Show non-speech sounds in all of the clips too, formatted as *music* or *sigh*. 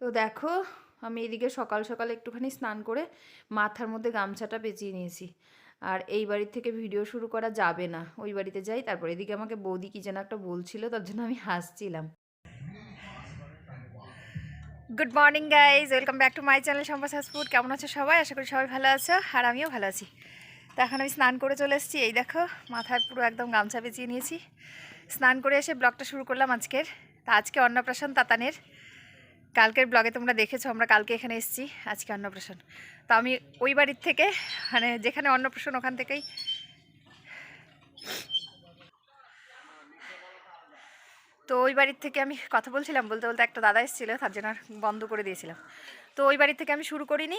তো দেখো, আমি এদিকে সকাল সকাল একটুখানি স্নান করে মাথার মধ্যে গামছাটা পেঁচিয়ে নিয়েছি। আর এই বাড়ির থেকে ভিডিও শুরু করা যাবে না। ওই বাড়িতে যাই, তারপর এদিকে আমাকে বৌদি কি যেন একটা বলছিল, তার জন্য আমি হাসছিলাম। Good morning guys welcome back to my channel Sompa's food কেমন আছো সবাই? আশা করি সবাই ভালো আছো, আর আমিও ভালো আছি। তো এখন আমি স্নান করে চলে এসেছি। এই দেখো, মাথায় পুরো একদম গামছা পেঁচিয়ে নিয়েছি। স্নান করে এসে ব্লগটা শুরু করলাম আজকের। তা আজকে অন্নপ্রাশন তাতানের। কালকের ব্লগে তোমরা দেখেছ, আমরা কালকে এখানে এসেছি, আজকে অন্নপ্রাশন। তো আমি ওই বাড়ির থেকে মানে যেখানে অন্নপ্রাশন ওখান থেকেই তো ওই বাড়ির থেকে আমি কথা বলছিলাম, বলতে বলতে একটা দাদা এসেছিল, তার জন্য বন্ধ করে দিয়েছিলাম। তো ওই বাড়ি থেকে আমি শুরু করিনি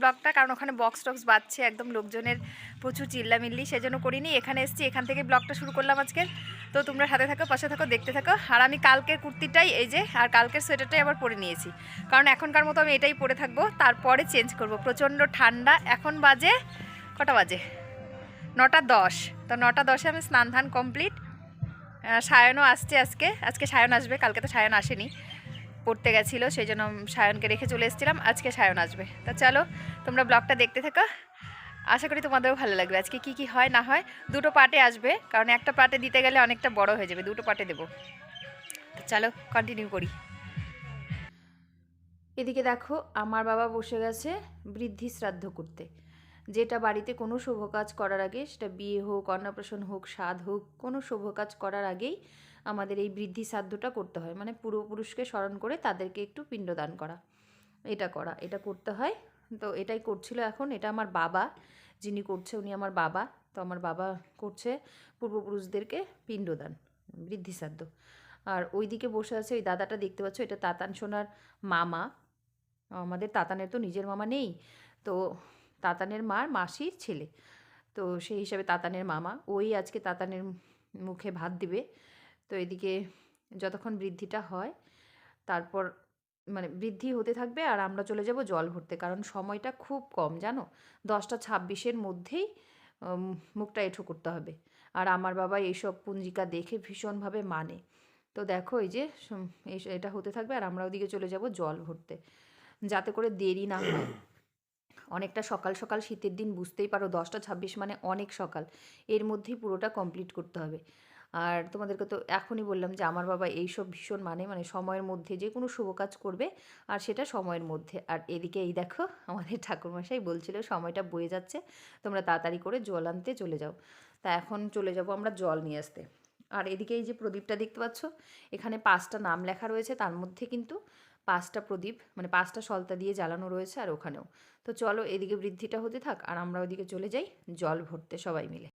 ব্লগটা, কারণ ওখানে বক্স টক্স বাজছে, একদম লোকজনের প্রচুর চিল্লামিল্লি সেজন্য করিনি। এখানে এসেছি, এখান থেকে ব্লগটা শুরু করলাম আজকে। তো তোমরা সাথে থাকো, পাশে থাকো, দেখতে থাকো। আর আমি কালকের কুর্তিটাই, এই যে, আর কালকের সোয়েটারটাই আবার পরে নিয়েছি। কারণ এখনকার মতো আমি এটাই পরে থাকব, তারপরে চেঞ্জ করব। প্রচণ্ড ঠান্ডা, এখন বাজে কটা বাজে? নটা দশ। তো নটা দশে আমি স্নান ধান কমপ্লিট সায়নও আসছে আজকে আজকে সায়ন আসবে, কালকে তো সায়ন আসেনি। পড়তে গেছিল, সেই জন্য সায়নকে রেখে চলে এসেছিলাম। আজকে সায়ন আসবে। তা চলো, তোমরা ব্লগটা দেখতে থাকো। আশা করি তোমাদেরও ভালো লাগবে। আজকে কি কি হয়, না হয়, দুটো পার্টে আসবে। কারণ একটা পার্টে দিতে গেলে অনেকটা বড় হয়ে যাবে। দুটো পার্টে দেবো। চলো কন্টিনিউ করি। এদিকে দেখো, আমার বাবা বসে গেছে বৃদ্ধি শ্রাদ্ধ করতে। যেটা বাড়িতে কোনো শুভ কাজ করার আগে, সেটা বিয়ে হোক, অন্নপ্রাশন হোক স্বাদ হোক, কোনো শুভ কাজ করার আগেই আমাদের এই বৃদ্ধি শ্রাদ্ধটা করতে হয়। মানে পূর্বপুরুষকে স্মরণ করে তাদেরকে একটু পিণ্ডদান করা। এটা করা, এটা করতে হয়। তো এটাই করছিল এখন। এটা আমার বাবা, যিনি করছে উনি আমার বাবা। তো আমার বাবা করছে পূর্বপুরুষদেরকে পিণ্ডদান, বৃদ্ধি শ্রাদ্ধ আর ওইদিকে বসে আছে ওই দাদাটা দেখতে পাচ্ছ, এটা তাতান সোনার মামা। আমাদের তাতানের তো নিজের মামা নেই। তো তাতানের মার মাসির ছেলে। তো সেই হিসাবে তাতানের মামা। ওই আজকে তাতানের মুখে ভাত দিবে। তো এদিকে যতক্ষণ বৃদ্ধিটা হয়, তারপর মানে বৃদ্ধি হতে থাকবে আর আমরা চলে যাব জল ভরতে। কারণ সময়টা খুব কম, জানো? দশটা ছাব্বিশের মধ্যেই মুখটা এঁঠো করতে হবে। আর আমার বাবা এইসব পুঞ্জিকা দেখে ভীষণভাবে মানে। তো দেখো এই যে এটা হতে থাকবে আর আমরা ওদিকে চলে যাব জল ভরতে। যাতে করে দেরি না হয়। অনেকটা সকাল সকাল শীতের দিন বুঝতেই পারো, দশটা ছাব্বিশ মানে অনেক সকাল। এর মধ্যেই পুরোটা কমপ্লিট করতে হবে। আর তোমাদেরকে তো এখনই বললাম যে আমার বাবা এইসব ভীষণ মানে মানে সময়ের মধ্যে যে কোনো শুভ কাজ করবে আর সেটা সময়ের মধ্যে। আর এদিকে এই দেখো, আমাদের ঠাকুরমশাই বলছিল সময়টা বয়ে যাচ্ছে, তোমরা তাড়াতাড়ি করে জল আনতে চলে যাও। তা এখন চলে যাব আমরা জল নিয়ে আসতে। আর এদিকে এই যে প্রদীপটা দেখতে পাচ্ছ, এখানে পাঁচটা নাম লেখা রয়েছে, তার মধ্যে কিন্তু পাঁচটা প্রদীপ মানে পাঁচটা সলতা দিয়ে জ্বালানো রয়েছে আর ওখানেও। তো চলো এদিকে বৃদ্ধিটা হতে থাক, আর আমরা ওদিকে চলে যাই জল ভরতে সবাই মিলে।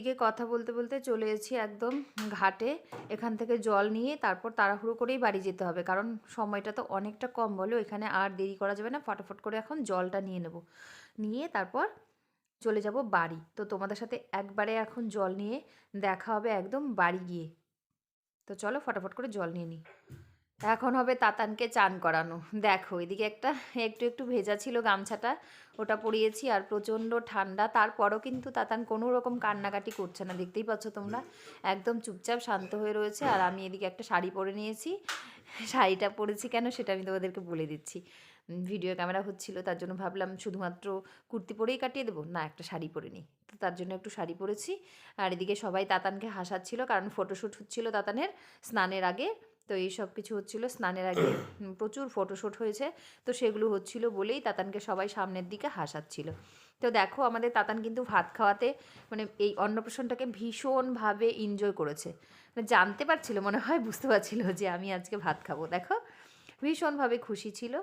এদিকে কথা বলতে বলতে চলে এসেছি একদম ঘাটে। এখান থেকে জল নিয়ে তারপর তাড়াহুড়ো করেই বাড়ি যেতে হবে, কারণ সময়টা তো অনেকটা কম বলো। এখানে আর দেরি করা যাবে না, ফটাফট করে এখন জলটা নিয়ে নেব। নিয়ে তারপর চলে যাব বাড়ি। তো তোমাদের সাথে একবারে এখন জল নিয়ে দেখা হবে একদম বাড়ি গিয়ে। তো চলো ফটাফট করে জল নিয়ে নিই। এখন হবে তাতানকে চান করানো। দেখো, এদিকে একটা একটু একটু ভেজা ছিল গামছাটা, ওটা পরিয়েছি আর প্রচণ্ড ঠান্ডা। তারপরও কিন্তু তাতান কোনো রকম কান্নাকাটি করছে না। দেখতেই পাচ্ছ তোমরা? একদম চুপচাপ শান্ত হয়ে রয়েছে। আর আমি এদিকে একটা শাড়ি পরে নিয়েছি। শাড়িটা পরেছি কেন সেটা আমি তোমাদেরকে বলে দিচ্ছি। ভিডিও ক্যামেরা হচ্ছিল, তার জন্য ভাবলাম শুধুমাত্র কুর্তি পরেই কাটিয়ে দেবো। না, একটা শাড়ি পরে নিই। তো তার জন্য একটু শাড়ি পরেছি। আর এদিকে সবাই তাতানকে হাসাচ্ছিল, কারণ ফটোশ্যুট হচ্ছিল তাতানের স্নানের আগে। তো এই সব কিছু হচ্ছিল স্নানের আগে। *clears throat* প্রচুর ফটোশ্যুট হয়েছে। তো সেগুলো হচ্ছিল বলেই তাতানকে সবাই সামনের দিকে হাসাচ্ছিল। তো দেখো আমাদের তাতান কিন্তু ভাত খাওয়াতে মানে এই অন্নপ্রাশনটাকে ভীষণভাবে এনজয় করেছে। মানে জানতে পারছিল মনে হয় বুঝতে পারছিল যে আমি আজকে ভাত খাব। দেখো ভীষণভাবে খুশি ছিল।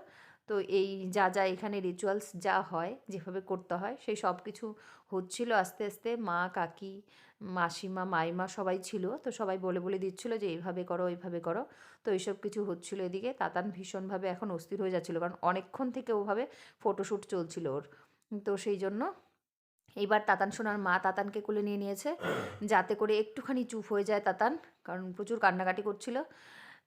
তো এই যা যা এখানে রিচুয়ালস যা হয়, যেভাবে করতে হয়, সেই সব কিছু হচ্ছিল আস্তে আস্তে। মা, কাকি, মাসিমা, মাইমা সবাই ছিল। তো সবাই বলে বলে দিচ্ছিল যে, এইভাবে করো এইভাবে করো। তো এইসব কিছু হচ্ছিল এদিকে। তাতান ভীষণভাবে এখন অস্থির হয়ে যাচ্ছিল, কারণ অনেকক্ষণ থেকে ওভাবে ফটোশ্যুট চলছিল ওর। তো সেই জন্য এইবার তাতান সোনার মা তাতানকে কোলে নিয়ে নিয়েছে, যাতে করে একটুখানি চুপ হয়ে যায় তাতান, কারণ প্রচুর কান্নাকাটি করছিল।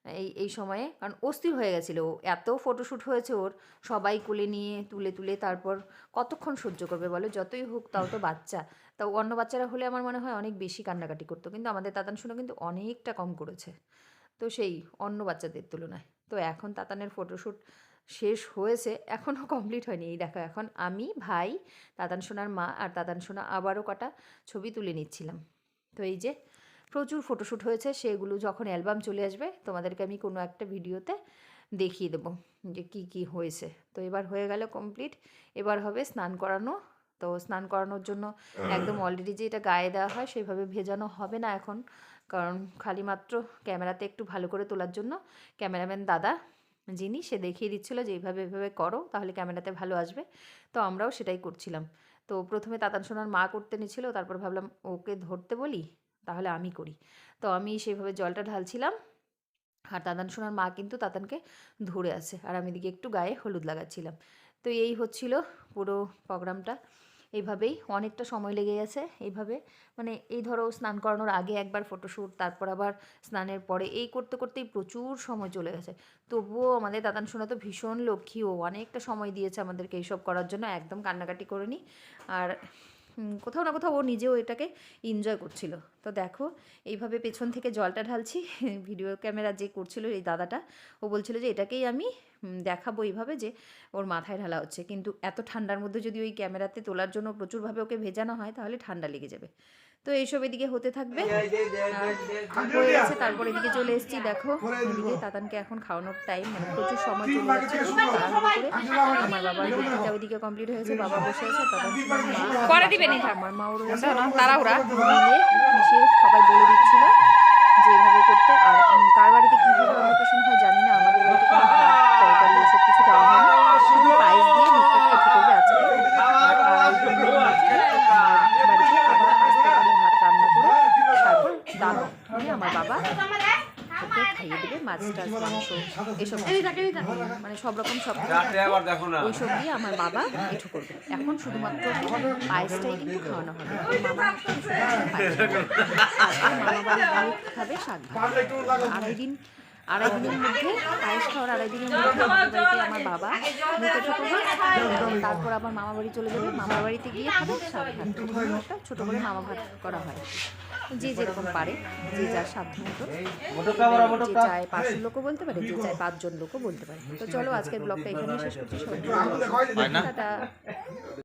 এই এই সময়ে। কারণ অস্থির হয়ে গেছিল। এত ফটোশ্যুট হয়েছে ওর। সবাই কোলে নিয়ে, তুলে তুলে তারপর কতক্ষণ সহ্য করবে বলো? যতই হোক, তাও তো বাচ্চা। তাও অন্য বাচ্চারা হলে আমার মনে হয় অনেক বেশি কান্নাকাটি করতো। কিন্তু আমাদের তাতান শোনা কিন্তু অনেকটা কম করেছে। তো সেই, অন্য বাচ্চাদের তুলনায়। তো এখন তাতানের ফটোশ্যুট শেষ হয়েছে। এখনও কমপ্লিট হয়নি। এই দেখো, এখন আমি, ভাই তাতান সোনার মা আর তাতান সোনা আবারও কটা ছবি তুলে নিচ্ছিলাম। তো এই যে প্রচুর ফটোশ্যুট হয়েছে সেগুলো যখন অ্যালবাম চলে আসবে তোমাদেরকে আমি কোনো একটা ভিডিওতে দেখিয়ে দেবো যে কি কি হয়েছে। তো এবার হয়ে গেল কমপ্লিট এবার হবে স্নান করানো। তো স্নান করানোর জন্য একদম অলরেডি যে এটা গায়ে দেওয়া হয় সেভাবে ভেজানো হবে না এখন। কারণ খালি মাত্র ক্যামেরাতে একটু ভালো করে তোলার জন্য ক্যামেরাম্যান দাদা যিনি সে দেখিয়ে দিচ্ছিল যে এইভাবে এভাবে করো তাহলে ক্যামেরাতে ভালো আসবে। তো আমরাও সেটাই করছিলাম। তো প্রথমে তাতান সোনার মা করতে নিয়েছিল তারপর ভাবলাম ওকে ধরতে বলি। তাহলে আমি করি। তো আমি সেইভাবে জলটা ঢালছিলাম। আর তাতান সোনার মা কিন্তু তাতানকে ধরে আছে। আর আমি এদিকে একটু গায়ে হলুদ লাগাচ্ছিলাম। তো এই হচ্ছিল পুরো প্রোগ্রামটা। এইভাবেই অনেকটা সময় লেগে গেছে এইভাবে। মানে এই ধরো স্নান করানোর আগে একবার ফটোশ্যুট তারপর আবার স্নানের পরে এই করতে করতেই প্রচুর সময় চলে গেছে। তবুও আমাদের দাদান সোনা তো ভীষণ লক্ষ্মী ও অনেকটা সময় দিয়েছে আমাদেরকে এইসব করার জন্য। একদম কান্নাকাটি করেনি। আর কোথাও না কোথাও ও নিজেও এটাকে এনজয় করছিল। তো দেখো, এইভাবে পেছন থেকে জলটা ঢালছি *laughs* ভিডিও ক্যামেরা যে করছিল এই দাদাটা, ও বলছিল যে এটাকেই আমি দেখাবো এইভাবে যে ওর মাথায় ঢালা হচ্ছে। কিন্তু এত ঠান্ডার মধ্যে যদি ওই ক্যামেরাতে তোলার জন্য প্রচুরভাবে ওকে ভেজানো হয়, তাহলে ঠান্ডা লেগে যাবে। তো এইসব এদিকে হতে থাকবে আর হয়ে তারপর এদিকে চলে এসেছি দেখো এদিকে তাতানকে এখন খাওয়ানোর টাইম মানে প্রচুর সময় চলে যাচ্ছে আমার বাবার রুটিটা ওইদিকে কমপ্লিট হয়েছে বাবা বসে আছে তাতান পরে আমার মাও রয়েছে। মিলে মিশিয়ে সবাই বলে দিচ্ছিল যে এভাবে করতে আর কার বাড়িতে কীভাবে অন্নপ্রাশন হয় জানি না আমাদের বাড়িতে কোনো তরকারি এসব কিছু দেওয়া হয় না শুধু পায়েস দিয়ে মুখটাকে এঁঠে করবে আজকে আর আড়াই দিন মধ্যে আমার বাড়িতে আবার পাঁচ তরকারি ভাত রান্না করে তারপর দাদা মানে আমার বাবা। ওকে খাইয়ে দেবে মাছ টাছ মাংস এসব মানে সব রকম সব কিছু। রাতে থাকবে। আবার দেখো না। ওইসব দিয়ে আমার বাবা এঠো করবে। এখন শুধুমাত্র পায়েসটাই কিন্তু খাওয়ানো হবে। মামা খাবে। মামা শাক আড়াই দিন আড়াই দিনের মধ্যে পায়েস খাওয়ার আড়াই দিনের মধ্যে বাড়িতে আমার বাবা মুখ তারপর আবার মামা বাড়ি চলে যাবে। মামার বাড়িতে গিয়ে খাবে শাক ভাত। একটা ছোটো করে মামা ভাত করা হয়। যে যেরকম পারে যে যার সাধ্য মতো। যে চায় পাঁচশো লোকও বলতে পারে যে চায় পাঁচজন লোকও বলতে পারে। তো চলো আজকের ব্লগটা এখানেই শেষ করছি। টাটা।